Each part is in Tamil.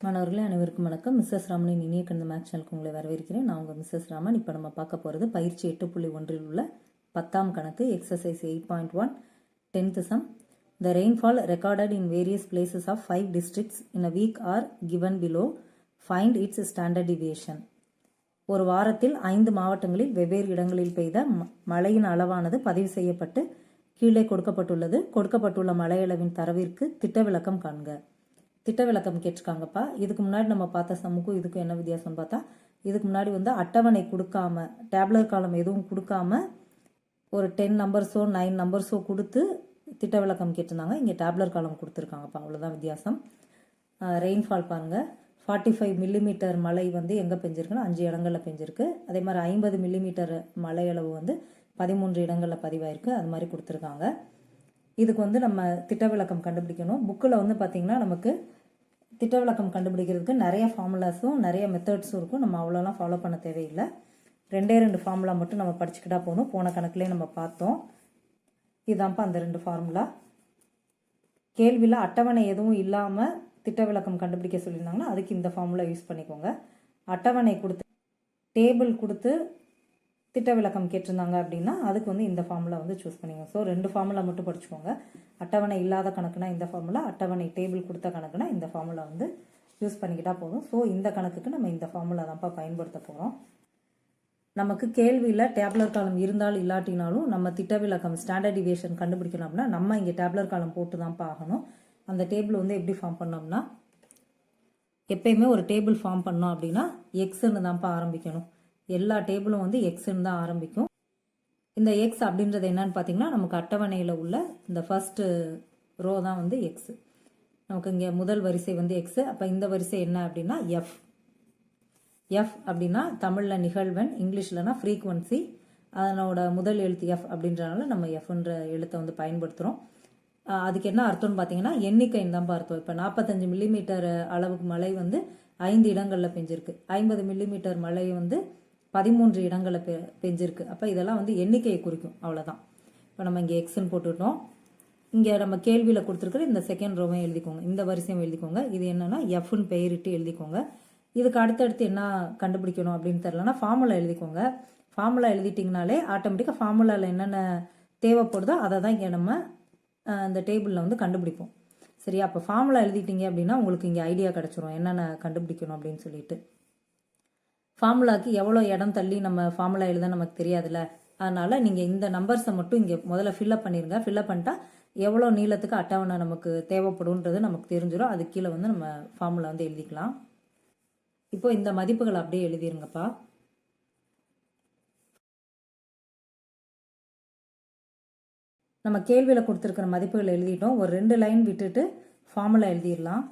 மாணவர்களே அனைவருக்கும் வணக்கம். மிஸ்ஸஸ் ராமனின் இனிய கணித மேக்ஸ் சேனலுக்கு உங்களை வரவேற்கிறேன். நான் உங்கள் மிஸ்ஸஸ் ராமன். இப்போ நம்ம பார்க்க போகிறது பயிற்சி எட்டு புள்ளி ஒன்றில் உள்ள பத்தாம் கணக்கு exercise eight point one tenth some the rainfall recorded in various places of five districts in a week are given below find its standard deviation ஒரு வாரத்தில் ஐந்து மாவட்டங்களில் வெவ்வேறு இடங்களில் பெய்த ம- மழையின் அளவானது பதிவு செய்யப்பட்டு கீழே கொடுக்கப்பட்டுள்ளது. கொடுக்கப்பட்டுள்ள மழையளவின் தரவிற்கு திட்ட விளக்கம் காண்க. திட்ட விளக்கம் கேட்டிருக்காங்கப்பா. இதுக்கு முன்னாடி நம்ம பார்த்த சம்முக்கும் இதுக்கும் என்ன வித்தியாசம் பார்த்தா இதுக்கு முன்னாடி வந்து அட்டவணை கொடுக்காம டேப்லர் காலம் எதுவும் கொடுக்காம ஒரு டென் நம்பர்ஸோ நைன் நம்பர்ஸோ கொடுத்து திட்ட விளக்கம் கேட்டிருந்தாங்க. இங்கே டேப்லர் காலம் கொடுத்துருக்காங்கப்பா. அவ்வளோதான் வித்தியாசம். ரெயின்ஃபால் பாருங்கள் ஃபார்ட்டி ஃபைவ் மில்லிமீட்டர் மழை வந்து எங்கே பெஞ்சிருக்குன்னா அஞ்சு இடங்களில் பெஞ்சிருக்கு. அதே மாதிரி ஐம்பது மில்லிமீட்டர் மழை அளவு வந்து பதிமூன்று இடங்களில் பதிவாயிருக்கு. அது மாதிரி கொடுத்துருக்காங்க. இதுக்கு வந்து நம்ம திட்ட விளக்கம் கண்டுபிடிக்கணும். புக்கில் வந்து பார்த்திங்கன்னா நமக்கு திட்ட விளக்கம் கண்டுபிடிக்கிறதுக்கு நிறைய ஃபார்முலாஸும் நிறைய மெத்தட்ஸும் இருக்கும். நம்ம அவ்வளோலாம் ஃபாலோ பண்ண தேவையில்லை. ரெண்டே ரெண்டு ஃபார்முலா மட்டும் நம்ம படிச்சுக்கிட்டா போகணும் போன கணக்குலேயே நம்ம பார்த்தோம். இதுதான்ப்பா அந்த ரெண்டு ஃபார்முலா கேள்வியில் அட்டவணை எதுவும் இல்லாமல் திட்ட விளக்கம் கண்டுபிடிக்க சொல்லியிருந்தாங்கன்னா அதுக்கு இந்த ஃபார்முலா யூஸ் பண்ணிக்கோங்க. அட்டவணை கொடுத்து டேபிள் கொடுத்து திட்ட விளக்கம் கேட்டிருந்தாங்க அப்படின்னா அதுக்கு வந்து இந்த ஃபார்முலா வந்து சூஸ் பண்ணிக்கோங்க. ஸோ ரெண்டு ஃபார்முலா மட்டும் படிச்சுக்கோங்க. அட்டவணை இல்லாத கணக்குனா இந்த ஃபார்முலா அட்டவணை டேபிள் கொடுத்த கணக்குனா இந்த ஃபார்முலா வந்து யூஸ் பண்ணிக்கிட்டா போதும். ஸோ இந்த கணக்குக்கு நம்ம இந்த ஃபார்முலா தான்ப்பா பயன்படுத்த போகிறோம் நமக்கு கேள்வியில் டேப்லர் காலம் இருந்தால் இல்லாட்டினாலும் நம்ம திட்ட விளக்கம் ஸ்டாண்டர்ட் டிவியேஷன் கண்டுபிடிக்கணும்னா நம்ம இங்கே டேப்லர் காலம் போட்டு தான் ஆகணும். அந்த டேபிள் வந்து எப்படி ஃபார்ம் பண்ணோம்னா எப்பயுமே ஒரு டேபிள் ஃபார்ம் பண்ணோம் அப்படின்னா எக்ஸ்ன்னு தான்ப்பா ஆரம்பிக்கணும். எல்லா டேபிளும் வந்து எக்ஸ்ன்னு தான் ஆரம்பிக்கும். இந்த எக்ஸ் அப்படின்றது என்னன்னு பார்த்தீங்கன்னா நமக்கு அட்டவணையில் உள்ள இந்த ஃபஸ்ட்டு ரோ தான் வந்து எக்ஸ் நமக்கு இங்கே முதல் வரிசை வந்து எக்ஸ் அப்போ இந்த வரிசை என்ன அப்படின்னா எஃப் எஃப் அப்படின்னா தமிழில் நிகழ்வெண் இங்கிலீஷ்லனா ஃப்ரீக்குவன்சி அதனோட முதல் எழுத்து எஃப் அப்படின்றனால நம்ம எஃப்ன்ற எழுத்தை வந்து பயன்படுத்துகிறோம் அதுக்கு என்ன அர்த்தம்னு பார்த்தீங்கன்னா எண்ணிக்கைன்னு தான் அர்த்தம் இப்போ நாற்பத்தஞ்சு மில்லிமீட்டர் அளவுக்கு மழை வந்து ஐந்து இடங்களில் பெஞ்சிருக்கு. ஐம்பது மில்லிமீட்டர் மழை வந்து பதிமூன்று இடங்களை பெ பெஞ்சிருக்கு. அப்போ இதெல்லாம் வந்து எண்ணிக்கையை குறிக்கும். அவ்வளோதான் இப்போ நம்ம இங்கே எக்ஸ்ன்னு போட்டுட்டோம். இங்கே நம்ம கேள்வியில் கொடுத்துருக்குற இந்த செகண்ட் ரோவையும் எழுதிக்கோங்க. இந்த வரிசையும் எழுதிக்கோங்க. இது என்னென்னா எஃப்னு பெயரிட்டு எழுதிக்கோங்க. இதுக்கு அடுத்தடுத்து என்ன கண்டுபிடிக்கணும் அப்படின்னு தெரிலனா ஃபார்முலா எழுதிக்கோங்க. ஃபார்முலா எழுதிட்டிங்கனாலே ஆட்டோமேட்டிக்காக ஃபார்முலாவில் என்னென்ன தேவைப்படுதோ அதை தான் இங்கே நம்ம அந்த டேபிளில் வந்து கண்டுபிடிப்போம். சரியா? அப்போ ஃபார்முலா எழுதிட்டீங்க அப்படின்னா உங்களுக்கு இங்கே ஐடியா கிடச்சிரும். என்னென்ன கண்டுபிடிக்கணும் அப்படின்னு சொல்லிட்டு. ஃபார்முலாக்கு எவ்வளோ இடம் தள்ளி நம்ம ஃபார்முலா எழுத நமக்கு தெரியாதுல்ல? அதனால் நீங்கள் இந்த நம்பர்ஸை மட்டும் இங்கே முதல்ல ஃபில்அப் பண்ணிடுங்க ஃபில்அப் பண்ணிட்டா எவ்வளோ நீளத்துக்கு அட்டவணை நமக்கு தேவைப்படும்ன்றது நமக்கு தெரிஞ்சிடும் அது கீழே வந்து நம்ம ஃபார்முலா வந்து எழுதிக்கலாம். இப்போ இந்த மதிப்புகள் அப்படியே எழுதிருங்கப்பா. நம்ம கேள்வியில் கொடுத்துருக்கிற மதிப்புகள் எழுதிட்டோம். ஒரு ரெண்டு லைன் விட்டுட்டு ஃபார்முலா எழுதிடலாம்.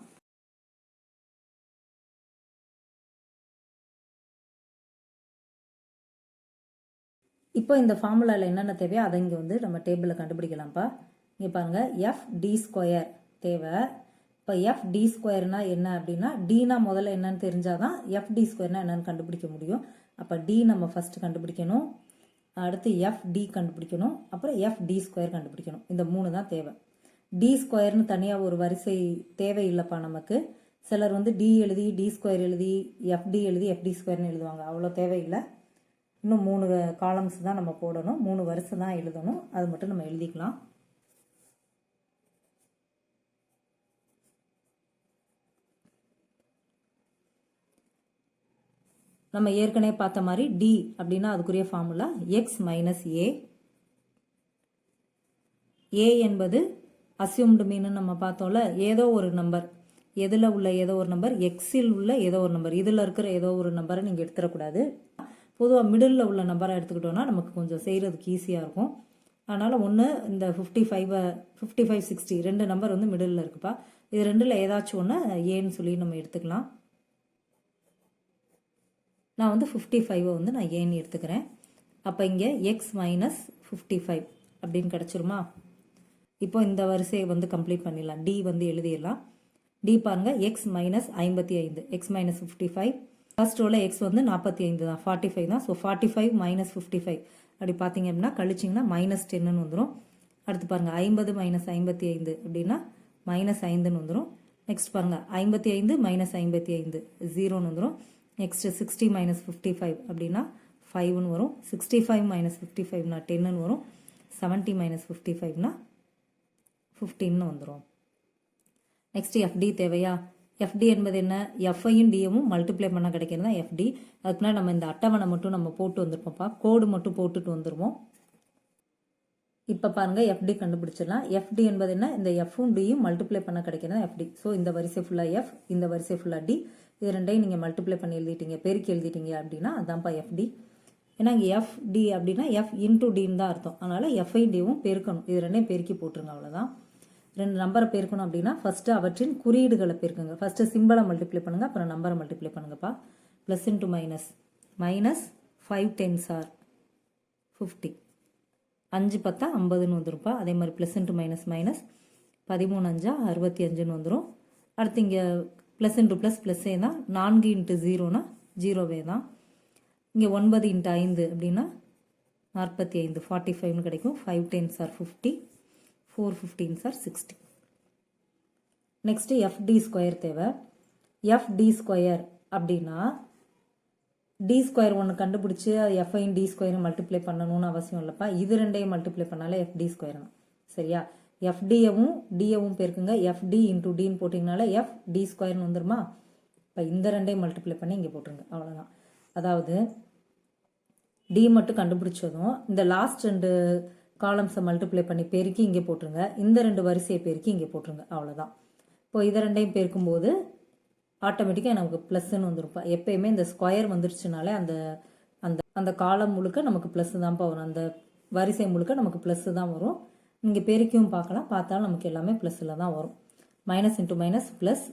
இப்போ இந்த ஃபார்முலாவில் என்னென்ன தேவையோ அதை இங்கே வந்து நம்ம டேபிளில் கண்டுபிடிக்கலாம்ப்பா. இங்கே பாருங்கள் எஃப் டி ஸ்கொயர் தேவை. இப்போ எஃப் டி ஸ்கொயர்னா என்ன அப்படின்னா டீனா முதல்ல என்னன்னு தெரிஞ்சாதான் எஃப் டி ஸ்கொயர்னா என்னன்னு கண்டுபிடிக்க முடியும். அப்போ டி நம்ம ஃபஸ்ட்டு கண்டுபிடிக்கணும். அடுத்து எஃப் டி கண்டுபிடிக்கணும். அப்புறம் எஃப் டி ஸ்கொயர் கண்டுபிடிக்கணும். இந்த மூணு தான் தேவை. டி ஸ்கொயர்னு தனியாக ஒரு வரிசை தேவையில்லைப்பா நமக்கு. சிலர் வந்து டி எழுதி டி ஸ்கொயர் எழுதி எஃப்டி எழுதி எஃப்டி ஸ்கொயர்னு எழுதுவாங்க. அவ்வளோ தேவையில்லை இன்னும் மூணு காலம்ஸ் தான் நம்ம போடணும். மூணு வருஷம் தான் எழுதணும். அது மட்டும் நம்ம எழுதிக்கலாம். நம்ம ஏற்கனவே பார்த்த மாதிரி டி அப்படின்னா அதுக்குரிய formula X minus A A என்பது அசியூம்டு மீன் நம்ம பார்த்தோம்ல. ஏதோ ஒரு நம்பர் எதில் உள்ள ஏதோ ஒரு நம்பர் எக்ஸில் உள்ள ஏதோ ஒரு நம்பர் இதில் இருக்கிற ஏதோ ஒரு நம்பரை நீங்கள் எடுத்துடக்கூடாது. பொதுவாக மிடில் உள்ள நம்பரை எடுத்துக்கிட்டோன்னா நமக்கு கொஞ்சம் செய்கிறதுக்கு ஈஸியாக இருக்கும். அதனால் ஒன்று இந்த ஃபிஃப்டி ஃபைவை ஃபிஃப்டி ஃபைவ் சிக்ஸ்டி ரெண்டு நம்பர் வந்து மிடில் இருக்குப்பா. இது ரெண்டில் ஏதாச்சும் ஒன்று ஏன்னு சொல்லி நம்ம எடுத்துக்கலாம். நான் வந்து ஃபிஃப்டி ஃபைவை வந்து நான் ஏன்னு எடுத்துக்கிறேன். அப்போ இங்கே எக்ஸ் மைனஸ் ஃபிஃப்டி ஃபைவ் அப்படின்னு கிடச்சிருமா? இப்போ இந்த வரிசையை வந்து கம்ப்ளீட் பண்ணிடலாம். டி வந்து எழுதிடலாம். டி பாருங்கள் எக்ஸ் மைனஸ் ஐம்பத்தி ஐந்து. X minus fifty five first ரோவில் X வந்து நாற்பத்தி ஐந்து தான். ஃபார்ட்டி ஃபைவ் தான். So forty five minus fifty five அப்படி பார்த்தீங்க அப்படின்னா கழிச்சிங்கன்னா மைனஸ் டென்னு வந்துடும் அடுத்து பாருங்கள் ஐம்பது மைனஸ் ஐம்பத்தி ஐந்து அப்படின்னா மைனஸ் ஐந்துன்னு வந்துடும் நெக்ஸ்ட் பாருங்கள் ஐம்பத்தி ஐந்து மைனஸ் ஐம்பத்தி ஐந்து ஜீரோன்னு வந்துடும் next sixty minus fifty five அப்படின்னா ஃபைவ்னு வரும். சிக்ஸ்டி ஃபைவ் மைனஸ் ஃபிஃப்டி ஃபைவ்னா டென்னுன்னு வரும். செவன்ட்டி மைனஸ் ஃபிஃப்டி ஃபைவ்னா ஃபிஃப்டின்னு வந்துடும் நெக்ஸ்ட் எஃப்டி தேவையா? எஃப்டி என்பது என்ன? எஃப்ஐயும் டிஎம்மும் மல்டிப்ளை பண்ண கிடைக்கிறது? தான் எஃப்டி அதுக்கு முன்னாடி நம்ம இந்த அட்டவணை மட்டும் நம்ம போட்டு வந்திருப்போம்ப்பா கோடு மட்டும் போட்டுட்டு வந்துடுவோம் இப்போ பாருங்கள் எஃப்டி கண்டுபிடிச்சிடலாம். எஃப்டி என்பது என்ன? இந்த எஃப்பும் டியும் மல்டிப்ளை பண்ண கிடைக்கிறது? எஃப்டி ஸோ இந்த வரிசை ஃபுல்லாக எஃப் இந்த வரிசை ஃபுல்லாக டி இது ரெண்டையும் நீங்கள் மல்டிப்ளை பண்ணி எழுதிட்டீங்க. பெருக்கி எழுதிட்டீங்க அப்படின்னா அதான்ப்பா எஃப்டி ஏன்னா இங்கே எஃப் டி அப்படின்னா எஃப் இன்டூ டின்னு தான் அர்த்தம். அதனால் எஃப்ஐ டியும் பெருக்கணும். இது ரெண்டையும் பெருக்கி போட்டுருங்க அவ்வளோதான் ரெண்டு நம்பரை பெருக்கணும் அப்படின்னா ஃபஸ்ட்டு அவற்றின் குறியீடுகளை பெருக்குங்க ஃபஸ்ட்டு சிம்பிளை மல்டிப்ளை பண்ணுங்கள் அப்புறம் நம்பரை மல்டிப்ளை பண்ணுங்கப்பா. Plus into minus minus five tens are fifty அஞ்சு பத்தா ஐம்பதுன்னு வந்துருப்பா அதே மாதிரி ப்ளஸ் இன்ட்டு மைனஸ் மைனஸ் பதிமூணு அஞ்சா அறுபத்தி அஞ்சுன்னு வந்துடும் அடுத்து இங்கே ப்ளஸ் இன்ட்டு ப்ளஸ் ப்ளஸ்ஸே தான் நான்கு இன்ட்டு ஜீரோனா ஜீரோவே தான். இங்கே ஒன்பது இன்ட்டு ஐந்து அப்படின்னா நாற்பத்தி ஐந்து ஃபார்ட்டி ஃபைவ்னு கிடைக்கும். Five tens are fifty four fifteens are sixty next FD square தேவை. எஃப்டி ஸ்கொயர் அப்படின்னா டி ஸ்கொயர் ஒன்று கண்டுபிடிச்சி எஃப்ஐன் டி ஸ்கொயர் மல்டிப்ளை பண்ணணும்னு அவசியம் இல்லைப்பா. இது ரெண்டையும் மல்டிப்ளை பண்ணாலே எஃப்டி ஸ்கொயர் தான். சரியா? எஃப்டியவும் டிஏவும் பேருக்குங்க. எஃப்டி இன்டூ டின்னு போட்டிங்கனால எஃப் டி ஸ்கொயர்னு வந்துருமா? இப்போ இந்த ரெண்டையும் மல்டிப்ளை பண்ணி இங்கே போட்டுருங்க. அவ்வளோதான் அதாவது டி மட்டும் கண்டுபிடிச்சதும் இந்த லாஸ்ட் ரெண்டு காலம்ஸை மல்டிப்ளை பண்ணி பெருக்கி இங்கே போட்டுருங்க. இந்த ரெண்டு வரிசையை பெருக்கி இங்கே போட்டுருங்க. அவ்வளோதான் இப்போ இதை ரெண்டையும் பெருக்கும்போது ஆட்டோமேட்டிக்காக நமக்கு ப்ளஸ்ன்னு வந்துருப்பா எப்பயுமே இந்த ஸ்கொயர் வந்துருச்சுனாலே அந்த அந்த அந்த காலம் முழுக்க நமக்கு ப்ளஸ் தான்ப்பா வரும். அந்த வரிசை முழுக்க நமக்கு ப்ளஸ் தான் வரும். இங்கே பெருக்கியும் பார்க்கலாம். பார்த்தாலும் நமக்கு எல்லாமே ப்ளஸ்ஸில் தான் வரும். மைனஸ் இன்ட்டு மைனஸ் ப்ளஸ்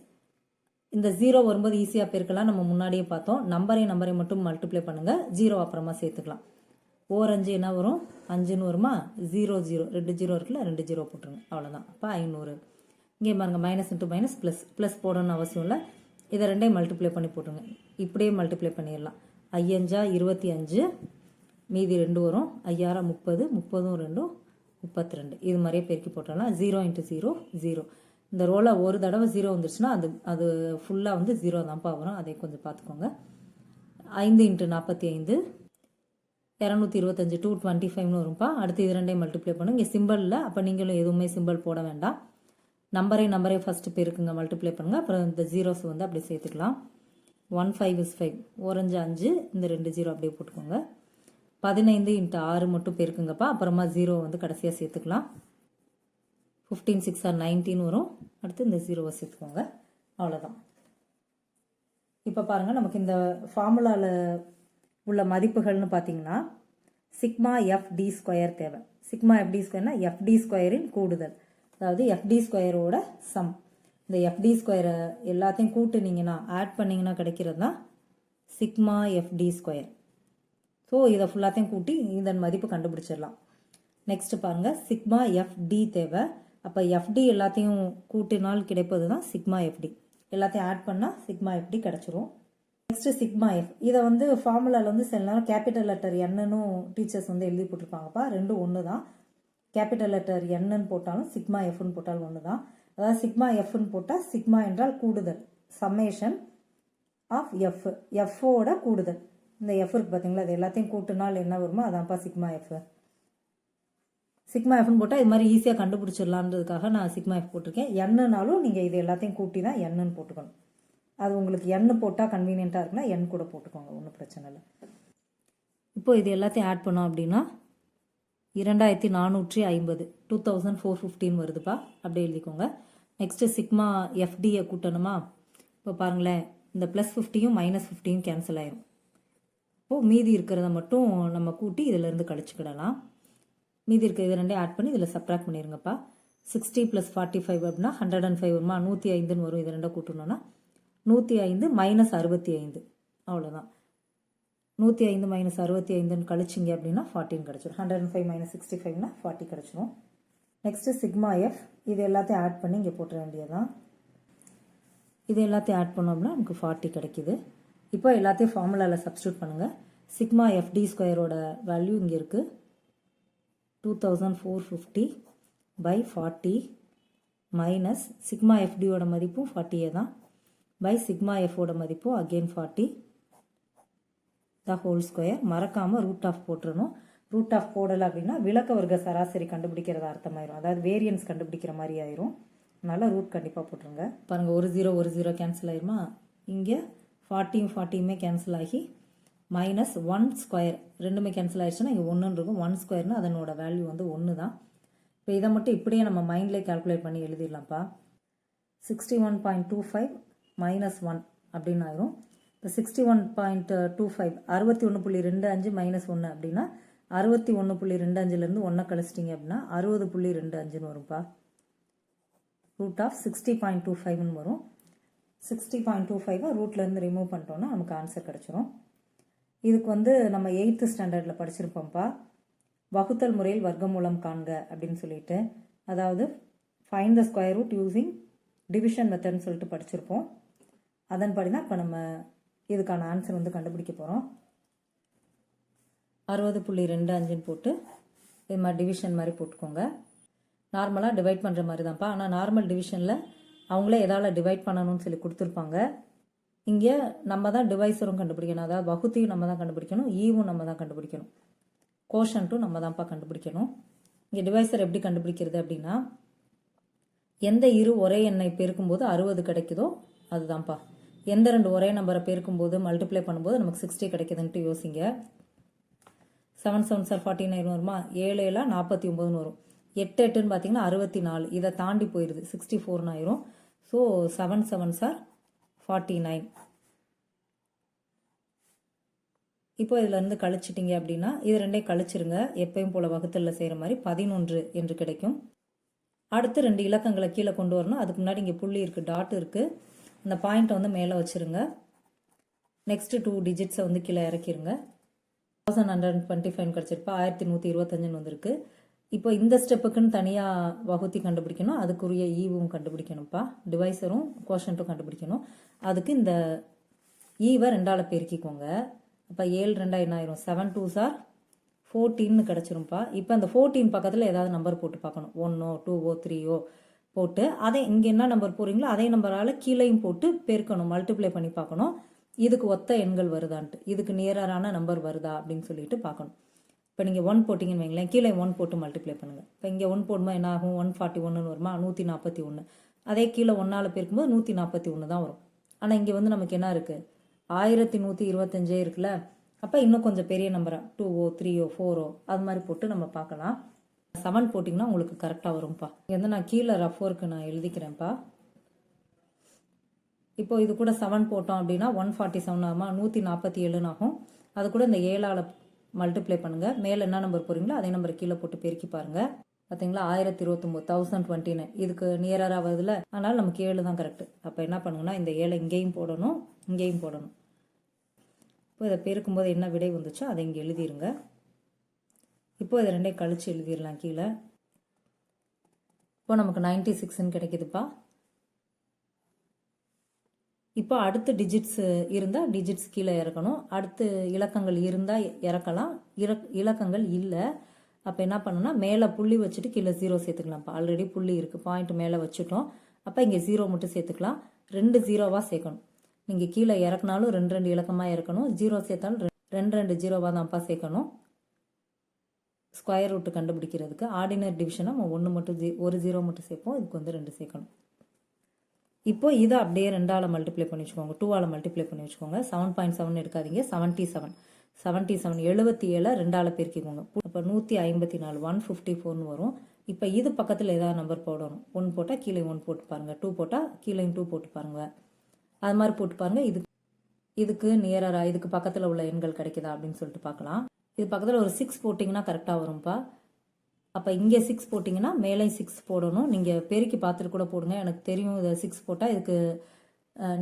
இந்த ஜீரோ வரும்போது ஈஸியாக பெருக்கலாம். நம்ம முன்னாடியே பார்த்தோம். நம்பரையும் நம்பரையும் மட்டும் மல்டிப்ளை பண்ணுங்கள் ஜீரோ அப்புறமா சேர்த்துக்கலாம். ஓர் அஞ்சு என்ன வரும்? அஞ்சுன்னு வருமா? Zero zero. ரெண்டு ஜீரோ இருக்குல்ல? ரெண்டு ஜீரோ போட்டுருங்க. அவ்வளோதான் அப்போ ஐநூறு. இங்கே பாருங்க minus into minus plus plus போடணும்னு அவசியம் இல்லை. இதை ரெண்டையும் மல்டிப்ளை பண்ணி போட்டுருங்க. இப்படியே மல்டிப்ளை பண்ணிடலாம். ஐயஞ்சா இருபத்தி அஞ்சு மீதி ரெண்டு வரும். ஐயாயிரம் முப்பது முப்பதும் ரெண்டும் முப்பத்தி ரெண்டு இது மாதிரியே பெருக்கி போட்டுடலாம் ஜீரோ இன்ட்டு ஜீரோ ஜீரோ இந்த ரோலை ஒரு தடவை ஜீரோ வந்துருச்சுன்னா அது அது ஃபுல்லாக வந்து ஜீரோ தான்ப்பா வரும். அதை கொஞ்சம் பார்த்துக்கோங்க. ஐந்து இன்ட்டு நாற்பத்தி ஐந்து இரநூத்தி இருபத்தஞ்சு டூ டுவெண்ட்டி ஃபைவ்னு வரும்ப்பா அடுத்து இது ரெண்டையும் மல்டிப்ளை பண்ணுங்க. இங்கே சிம்பிளில் அப்போ நீங்களும் எதுவுமே சிம்பிள் போட வேண்டாம். நம்பரே நம்பரே ஃபஸ்ட்டு பெருக்குங்க மல்டிப்ளை பண்ணுங்கள் அப்புறம் இந்த ஜீரோஸ் வந்து அப்படியே சேர்த்துக்கலாம். ஒன் ஃபைவ் இஸ் ஃபைவ் ஓரஞ்சு அஞ்சு இந்த ரெண்டு ஜீரோ அப்படியே போட்டுக்கோங்க. பதினைந்து இன்ட்டு ஆறு மட்டும் பெருக்குங்கப்பா. அப்புறமா ஜீரோ வந்து கடைசியாக சேர்த்துக்கலாம். ஃபிஃப்டீன் சிக்ஸ் ஆர் நைன்டீன் வரும். அடுத்து இந்த ஜீரோவை சேர்த்துக்கோங்க. அவ்வளோதான் இப்போ பாருங்கள் நமக்கு இந்த ஃபார்முலாவில் உள்ள மதிப்புகள்னு பார்த்தீங்கன்னா சிக்மா எஃப்டி ஸ்கொயர் தேவை. சிக்மா எஃப்டி ஸ்கொயர்னா எஃப்டி ஸ்கொயரின் கூடுதல். அதாவது எஃப்டி ஸ்கொயரோட சம் இந்த எஃப்டி ஸ்கொயரை எல்லாத்தையும் கூட்டுனீங்கன்னா ஆட் பண்ணிங்கன்னா கிடைக்கிறது தான் சிக்மா எஃப்டி ஸ்கொயர் ஸோ இதை ஃபுல்லாத்தையும் கூட்டி இதன் மதிப்பு கண்டுபிடிச்சிடலாம். நெக்ஸ்ட் பாருங்க சிக்மா எஃப்டி தேவை. அப்போ எஃப்டி எல்லாத்தையும் கூட்டினால் கிடைப்பது தான் சிக்மா எஃப்டி எல்லாத்தையும் ஆட் பண்ணால் சிக்மா எஃப்டி கிடச்சிரும். நெக்ஸ்ட் சிக்மா எஃப் இதை வந்து ஃபார்முலாவில் வந்து சில நேரம் கேபிட்டல் லெட்டர் என்னன்னு டீச்சர்ஸ் வந்து எழுதி போட்டிருப்பாங்கப்பா. ரெண்டும் ஒன்று தான் கேபிட்டல் லெட்டர் என்னன்னு போட்டாலும் சிக்மா எஃப்னு போட்டாலும் ஒன்று தான் அதாவது சிக்மா எஃப்னு போட்டால் சிக்மா என்றால் கூடுதல். சம்மேஷன் ஆஃப் எஃப் எஃப்போட கூடுதல். இந்த எஃப் இருக்கு பார்த்தீங்களா அது எல்லாத்தையும் கூட்டினால் என்ன வருமோ அதான்ப்பா சிக்மா எஃப் சிக்மா எஃப்னு போட்டால் இது மாதிரி ஈஸியாக கண்டுபிடிச்சிடலான்றதுக்காக நான் சிக்மா எஃப் போட்டிருக்கேன். என்னன்னாலும் நீங்கள் இது எல்லாத்தையும் கூட்டி தான் என்னன்னு போட்டுக்கணும். அது உங்களுக்கு எண்ணெய் போட்டால் கன்வீனியண்ட்டாக இருக்குன்னா எண் கூட போட்டுக்கோங்க ஒன்றும் பிரச்சனை இல்லை. இப்போது இது எல்லாத்தையும் ஆட் பண்ணோம் அப்படின்னா இரண்டாயிரத்தி நானூற்றி ஐம்பது டூ தௌசண்ட் ஃபோர் ஃபிஃப்டின் வருதுப்பா. அப்படியே எழுதிக்கோங்க. நெக்ஸ்ட்டு சிக்மா எஃப்டியை கூட்டணுமா? இப்போ பாருங்களேன் இந்த ப்ளஸ் ஃபிஃப்டியும் மைனஸ் ஃபிஃப்டியும் கேன்சல் ஆயிரும். இப்போது மீதி இருக்கிறத மட்டும் நம்ம கூட்டி இதிலேருந்து கழிச்சுக்கிடலாம். மீதி இருக்க இது ரெண்டே ஆட் பண்ணி இதில் சப்ராக்ட் பண்ணிடுங்கப்பா சிக்ஸ்டி ப்ளஸ் ஃபார்ட்டி ஃபைவ் அப்படின்னா ஹண்ட்ரட் அண்ட் ஃபைவ் வருமா? நூற்றி ஐந்துன்னு வரும். இது ரெண்டை கூட்டணும்னா நூற்றி ஐந்து மைனஸ் அறுபத்தி ஐந்து. அவ்வளோதான் நூற்றி ஐந்து மைனஸ் அறுபத்தி ஐந்துன்னு கழிச்சிங்க அப்படின்னா ஃபார்ட்டின் கிடச்சிரும். Hundred and five minus sixty ஃபைவ்னா forty கிடச்சிரும். நெக்ஸ்ட்டு சிக்மா எஃப் இது எல்லாத்தையும் ஆட் பண்ணி இங்கே போட்டுற வேண்டியதான் இது எல்லாத்தையும் ஆட் பண்ணோம் அப்படின்னா நமக்கு ஃபார்ட்டி கிடைக்குது. இப்போ எல்லாத்தையும் ஃபார்முலாவில் சப்ஸ்டியூட் பண்ணுங்கள் சிக்மா எஃப்டி ஸ்கொயரோட வேல்யூ இங்கே இருக்குது two thousand four fifty by forty minus sigma எஃப்டியோட மதிப்பும் ஃபார்ட்டியே தான். பை சிக்மா எஃபோட மதிப்பு again forty the whole square மறக்காமல் ரூட் ஆஃப் போட்டுடணும் ரூட் ஆஃப் போடலை அப்படின்னா விளக்க வர்க்க சராசரி கண்டுபிடிக்கிறதா அர்த்தமாயிரும். அதாவது வேரியன்ஸ் கண்டுபிடிக்கிற மாதிரி ஆயிரும். அதனால் ரூட் கண்டிப்பாக போட்டுருங்க. பாருங்கள் ஒரு ஜீரோ ஒரு ஜீரோ கேன்சல் ஆயிருமா? இங்கே ஃபார்ட்டியும் ஃபார்ட்டியுமே கேன்சல் ஆகி மைனஸ் ஒன் ஸ்கொயர் ரெண்டுமே கேன்சல் ஆயிடுச்சுன்னா இங்கே ஒன்றுன்னு இருக்கும். ஒன் ஸ்கொயர்னா அதனோட வேல்யூ வந்து ஒன்று தான் இப்போ இதை மட்டும் இப்படியே நம்ம மைண்ட்லேயே கால்குலேட் பண்ணி எழுதிடலாம்ப்பா. Sixty one point two five minus one அப்படின்னு ஆயிரும் இப்போ sixty one point two five அறுபத்தி ஒன்று புள்ளி ரெண்டு அஞ்சு மைனஸ் ஒன்று அப்படின்னா அறுபத்தி ஒன்று புள்ளி ரெண்டு அஞ்சுலேருந்து ஒன்றை கழிச்சிட்டிங்க அப்படின்னா அறுபது புள்ளி ரெண்டு அஞ்சுன்னு வரும்ப்பா root of sixty point two ஃபைவ்னு வரும். சிக்ஸ்டி பாயிண்ட் டூ ஃபைவை ரூட்லேருந்து ரிமூவ் பண்ணிட்டோன்னா நமக்கு ஆன்சர் கிடச்சிரும். இதுக்கு வந்து நம்ம எயித்து ஸ்டாண்டர்டில் படிச்சிருப்போம்ப்பா வகுத்தல் முறையில் வர்க்கமூலம் காண்க அப்படின்னு சொல்லிட்டு. அதாவது find the square root using division மெத்தட்னு சொல்லிட்டு படிச்சிருப்போம். அதன்படி தான் இப்போ நம்ம இதுக்கான ஆன்சர் வந்து கண்டுபிடிக்க போகிறோம் அறுபது புள்ளி ரெண்டு அஞ்சுன்னு போட்டு இது மாதிரி டிவிஷன் மாதிரி போட்டுக்கோங்க. நார்மலாக டிவைட் பண்ணுற மாதிரி தான்ப்பா. ஆனால் நார்மல் டிவிஷனில் அவங்களே எதால் டிவைட் பண்ணணும்னு சொல்லி கொடுத்துருப்பாங்க. இங்கே நம்ம தான் டிவைஸரும் கண்டுபிடிக்கணும். அதாவது வகுத்தியும் நம்ம தான் கண்டுபிடிக்கணும். ஈவும் நம்ம தான் கண்டுபிடிக்கணும். கோஷன்ட்டும் நம்ம தான்ப்பா கண்டுபிடிக்கணும். இங்கே டிவைசர் எப்படி கண்டுபிடிக்கிறது அப்படின்னா எந்த இரு ஒரே எண்ணை பெருக்கும்போது அறுபது கிடைக்குதோ அதுதான்ப்பா. எந்த ரெண்டு ஒரே நம்பரை பெருக்கும்போது மல்டிப்ளை பண்ணும்போது நமக்கு சிக்ஸ்டி கிடைக்குதுன்ட்டு யோசிங்க. Seven seven are forty nine வருமா? ஏழு ஏழா நாற்பத்தி ஒம்பதுன்னு வரும். எட்டு எட்டுன்னு பார்த்தீங்கன்னா அறுபத்தி நாலு. இதை தாண்டி போயிடுது சிக்ஸ்டி ஃபோர்னு ஆயிரும். So seven seven are forty nine இப்போ இதிலேருந்து கழிச்சிட்டிங்க அப்படின்னா இது ரெண்டையும் கழிச்சிருங்க. எப்பயும் போல் வகுத்தலில் செய்கிற மாதிரி பதினொன்று என்று கிடைக்கும். அடுத்து ரெண்டு இலக்கங்களை கீழே கொண்டு வரணும். அதுக்கு முன்னாடி இங்கே புள்ளி இருக்குது டாட் இருக்குது அந்த பாயிண்ட்டை வந்து மேலே வச்சுருங்க. நெக்ஸ்ட்டு டூ டிஜிட்ஸை வந்து கீழே இறக்கிருங்க. தௌசண்ட் ஹண்ட்ரட் டுவெண்ட்டி ஃபைவ் கிடச்சிருப்பா. ஆயிரத்தி நூற்றி இருபத்தஞ்சுன்னு வந்திருக்கு. இப்போ இந்த ஸ்டெப்புக்குன்னு தனியாக வகுத்தி கண்டுபிடிக்கணும். அதுக்குரிய ஈவும் கண்டுபிடிக்கணும்ப்பா. டிவைசரும் கோஷன்ட்டும் கண்டுபிடிக்கணும். அதுக்கு இந்த ஈவை ரெண்டால் பெருக்கிக்கோங்க. அப்போ ஏழு ரெண்டா என்ன ஆயிரும்? செவன் டூ சார் ஃபோர்டீன்னு கிடச்சிரும்ப்பா இப்போ அந்த ஃபோர்டீன் பக்கத்தில் ஏதாவது நம்பர் போட்டு பார்க்கணும். ஒன்னோ டூவோ த்ரீயோ போட்டு அதை இங்கே என்ன நம்பர் போகிறீங்களோ அதே நம்பரால் கீழேயும் போட்டு பெருக்கணும் மல்டிப்ளை பண்ணி பார்க்கணும். இதுக்கு ஒத்த எண்கள் வருதான்ட்டு. இதுக்கு நியரான நம்பர் வருதா அப்படின்னு சொல்லிட்டு பார்க்கணும். இப்போ நீங்கள் ஒன் போட்டிங்கன்னு வைங்களேன் கீழே ஒன் போட்டு மல்டிப்ளை பண்ணுங்கள் இப்போ இங்கே ஒன் போடும்போது என்ன ஆகும்? ஒன் ஃபார்ட்டி ஒன்றுன்னு வருமா? நூற்றி நாற்பத்தி ஒன்று அதே கீழே ஒன்றால் பெருக்கும்போது நூற்றி நாற்பத்தி ஒன்று தான் வரும். ஆனால் இங்கே வந்து நமக்கு என்ன இருக்குது ஆயிரத்தி நூற்றி இருபத்தஞ்சே இருக்குல்ல. அப்போ இன்னும் கொஞ்சம் பெரிய நம்பரா டூவோ த்ரீயோ ஃபோரோ அது மாதிரி போட்டு நம்ம பார்க்கலாம். செவன் போட்டிங்கன்னா உங்களுக்கு கரெக்டாக வரும்ப்பா இங்கே வந்து நான் கீழே ரஃப் ஒர்க்கு நான் எழுதிக்கிறேன்ப்பா. இப்போ இது கூட செவன் போட்டோம் அப்படின்னா ஒன் ஃபார்ட்டி செவன் ஆகுமா? நூற்றி நாற்பத்தி ஏழுன்னு ஆகும். அது கூட இந்த ஏழால் மல்டிப்ளை பண்ணுங்கள் மேலே என்ன நம்பர் போகிறீங்களோ அதே நம்பர் கீழே போட்டு பெருக்கி பாருங்கள் பார்த்தீங்களா ஆயிரத்தி இருபத்தொம்போது தௌசண்ட் டுவெண்ட்டி நைன் இதுக்கு நியராக வருதுல அதனால் நமக்கு ஏழு தான் கரெக்ட் அப்போ என்ன பண்ணுங்கன்னா இந்த ஏழை இங்கேயும் போடணும் இங்கேயும் போடணும். இப்போ இதை பெருக்கும்போது என்ன விடை வந்துச்சோ அதை இங்கே எழுதிருங்க. இப்போ இதை ரெண்டையும் கழிச்சு எழுதிடலாம் கீழே. இப்போ நமக்கு நைன்டி சிக்ஸ்ன்னு கிடைக்குதுப்பா. இப்போ அடுத்து டிஜிட்ஸ் இருந்தால் டிஜிட்ஸ் கீழே இறக்கணும். அடுத்து இலக்கங்கள் இருந்தால் இறக்கலாம். இறக் இலக்கங்கள் இல்லை. அப்போ என்ன பண்ணணும்னா மேலே புள்ளி வச்சுட்டு கீழே ஜீரோ சேர்த்துக்கலாம்ப்பா. ஆல்ரெடி புள்ளி இருக்குது பாயிண்ட் மேலே வச்சுட்டோம். அப்போ இங்கே ஜீரோ மட்டும் சேர்த்துக்கலாம். ரெண்டு ஜீரோவாக சேர்க்கணும். நீங்கள் கீழே இறக்குனாலும் ரெண்டு ரெண்டு இலக்கமாக இறக்கணும். ஜீரோ சேர்த்தாலும் ரெண்டு ரெண்டு ஜீரோவாக தான்ப்பா சேர்க்கணும். ஸ்கொயர் ரூட்டு கண்டுபிடிக்கிறதுக்கு ஆர்டினரி டிவிஷனாக நம்ம ஒன்று மட்டும் ஜீ ஒரு ஜீரோ மட்டும் சேர்ப்போம். இதுக்கு வந்து ரெண்டு சேர்க்கணும். இப்போ இதை அப்படியே ரெண்டால் மல்டிப்ளை பண்ணி வச்சுக்கோங்க. டூவால் மல்டிப்ளை பண்ணி வச்சுக்கோங்க. செவன் பாயிண்ட் செவன் எடுக்காதீங்க. செவன்ட்டி செவன் செவன்ட்டி செவன் எழுபத்தி ஏழை ரெண்டால் பெருக்கிக்கோங்க. இப்போ நூற்றி ஐம்பத்தி நாலு ஒன் ஃபிஃப்டி ஃபோர்னு வரும். இப்போ இது பக்கத்தில் ஏதாவது நம்பர் போடணும். ஒன் போட்டால் கீழே ஒன் போட்டு பாருங்கள் டூ போட்டால் கீழே டூ போட்டு பாருங்கள் அது மாதிரி போட்டு பாருங்கள் இது இதுக்கு நியராக இதுக்கு பக்கத்தில் உள்ள எண்கள் கிடைக்குதா அப்படின்னு சொல்லிட்டு பார்க்கலாம். இது பக்கத்தில் ஒரு சிக்ஸ் போட்டிங்கன்னா கரெக்டாக வரும்ப்பா அப்போ இங்கே சிக்ஸ் போட்டிங்கன்னா மேலே சிக்ஸ் போடணும். நீங்கள் பெருக்கி பார்த்துட்டு கூட போடுங்க. எனக்கு தெரியும் இதை சிக்ஸ் போட்டால் இதுக்கு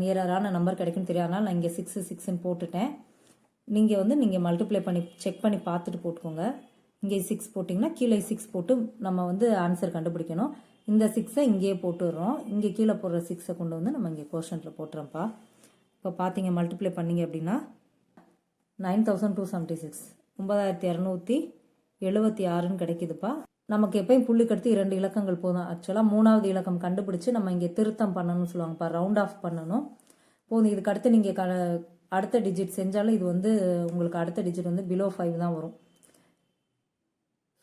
நியரரான நம்பர் கிடைக்குன்னு தெரியும். அதனால் நான் இங்கே சிக்ஸு சிக்ஸ்ன்னு போட்டுட்டேன். நீங்கள் வந்து நீங்கள் மல்டிப்ளை பண்ணி செக் பண்ணி பார்த்துட்டு போட்டுக்கோங்க. இங்கே சிக்ஸ் போட்டிங்கன்னா கீழே சிக்ஸ் போட்டு நம்ம வந்து ஆன்சர் கண்டுபிடிக்கணும். இந்த சிக்ஸை இங்கேயே போட்டுடுறோம். இங்கே கீழே போடுற சிக்ஸை கொண்டு வந்து நம்ம இங்கே கோஷனில் போட்டுறோம்ப்பா. இப்போ பார்த்தீங்க மல்டிப்ளை பண்ணீங்க அப்படின்னா nine thousand two seventy six ஒன்பதாயிரத்தி இரநூத்தி எழுபத்தி ஆறுன்னு கிடைக்குதுப்பா. நமக்கு எப்பயும் புள்ளிக்கு அடுத்து இரண்டு இலக்கங்கள் போதும். ஆக்சுவலாக மூணாவது இலக்கம் கண்டுபிடிச்சு நம்ம இங்கே திருத்தம் பண்ணணும்னு சொல்லுவாங்கப்பா. ரவுண்ட் ஆஃப் பண்ணணும். போதும். இதுக்கு அடுத்து நீங்கள் க அடுத்த டிஜிட் செஞ்சாலும் இது வந்து உங்களுக்கு அடுத்த டிஜிட் வந்து பிலோ ஃபைவ் தான் வரும்.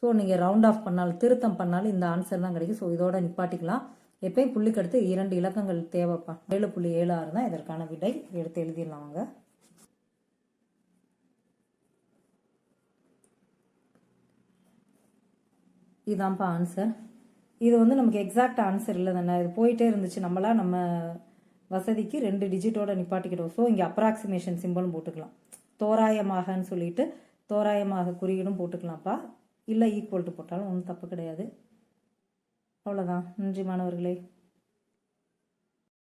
ஸோ நீங்கள் ரவுண்ட் ஆஃப் பண்ணாலும் திருத்தம் பண்ணாலும் இந்த ஆன்சர் தான் கிடைக்கும். ஸோ இதோட நிப்பாட்டிக்கலாம். எப்பயும் புள்ளிக்கு அடுத்து இரண்டு இலக்கங்கள் தேவைப்பா. ஏழு புள்ளி ஏழு ஆறு தான் இதற்கான விடை எடுத்து எழுதிடலாம் வாங்க. இதான்ப்பா ஆன்சர் இது வந்து நமக்கு எக்ஸாக்ட் ஆன்சர் இல்லை தானே. இது போயிட்டே இருந்துச்சு. நம்மளா நம்ம வசதிக்கு ரெண்டு டிஜிட்டோட நிப்பாட்டிக்கிட்டோம். ஸோ இங்கே அப்ராக்சிமேஷன் சிம்பிளும் போட்டுக்கலாம். தோராயமாகன்னு சொல்லிட்டு தோராயமாக குறியீடும் போட்டுக்கலாம்ப்பா. இல்லை ஈக்குவல் டு போட்டாலும் ஒன்றும் தப்பு கிடையாது. அவ்வளோதான் நன்றி மாணவர்களே.